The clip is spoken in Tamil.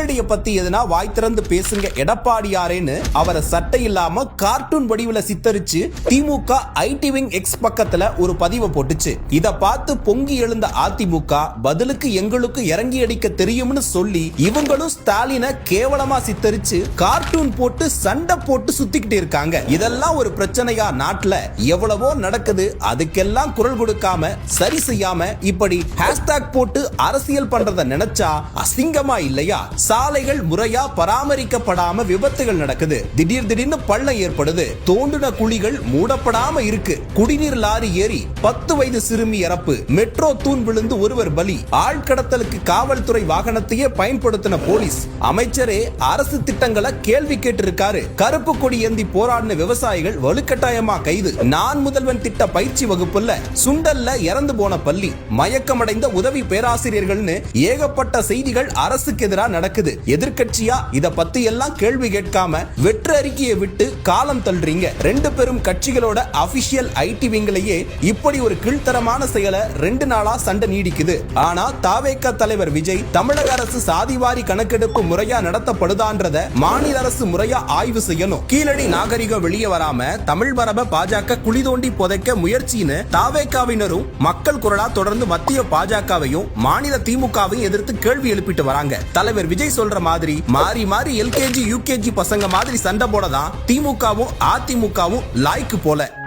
கீழடிய பத்தி எதுனா வாய் திறந்து பேசுங்க. எடப்பாடியாரேன்னு அவரை சட்டை இல்லாம கார்ட்டூன் வடிவுல சித்தரிச்சு திமுக ஐடி விங் எக்ஸ் பக்கத்துல ஒரு பதிவை போட்டுச்சு. இத பார்த்து பொங்கி எழுந்த அதிமுக பதிலுக்கு எங்களுக்கு இறங்கி அடிக்க தெரியும்னு சொல்லி இவங்களும் ஸ்டாலினை கேவலமா சித்தரிச்சு கார்ட்டூன் போட்டு சண்டை போட்டு சுத்திக்கிட்டு இருக்காங்க. இதெல்லாம் ஒரு பிரச்சனையா நாட்டுல எவ்வளவோ நடக்குது. அதுக்கெல்லாம் குரல் கொடுக்காம சரி செய்யாம இப்படி ஹேஷ்டாக் போட்டு அரசியல் பண்றத நினைச்சா அசிங்கமா இல்லையா? சாலைகள் முறையா பராமரிக்கப்படாம விபத்துகள் நடக்குது. திடீர் திடீர்னு பள்ளம் ஏற்படுது. தோண்டுன குழிகள் மூடப்படாம இருக்கு. குடிநீர் லாரி ஏறி பத்து வயது சிறுமி இறப்பு. மெட்ரோ தூண் விழுந்து ஒருவர் பலி. ஆழ்கடத்தலுக்கு காவல்துறை வாகனத்தையே பயன்படுத்தின போலீஸ். அமைச்சரே அரசு திட்டங்களை கேள்வி கேட்டிருக்காரு. கருப்பு கொடி ஏந்தி போராடின விவசாயிகள் வலுக்கட்டாயமா கைது. நான் முதல்வன் திட்ட பயிற்சி வகுப்புல சுண்டல்ல இறந்து போன பள்ளி. மயக்கமடைந்த உதவி பேராசிரியர்கள்னு ஏகப்பட்ட செய்திகள் அரசுக்கு எதிராக நடக்குது. எதிர்கட்சியா இத பத்தி எல்லாம் கேள்வி கேட்காம வெற்று அறிக்கையை விட்டு காலம் தள்ளுறீங்க. ரெண்டு பெரும் கட்சிகளோட அபிஷியல் ஐடி விங்களையே இப்படி ஒரு கீழ்த்தரமான செயலை ரெண்டு நாளா சண்டை நீடிக்குது. ஆனா தாவேக தலைவர் விஜய் தமிழக அரசு சாதிவாரி கணக்கெடுப்பு முறையா நடத்தப்படுதான்றத மாநில அரசு முறையா ஆய்வு செய்யணும். கீழடி நாகரிகம் வெளியே வராம தமிழ் மரப பாஜக குழி தோண்டி புதைக்க முயற்சின்னு தாவேக்காவினரும் மக்கள் குரலா தொடர்ந்து மத்திய பாஜகவையும் மாநில திமுகவையும் எதிர்த்து கேள்வி எழுப்பிட்டு வராங்க. தலைவர் விஜய் சொல்ற மாதிரி மாறி மாறி எல்கேஜி யூகேஜி பசங்க மாதிரி சண்டை போடதான் திமுகவும் அதிமுகவும் லாய்க்கு போல.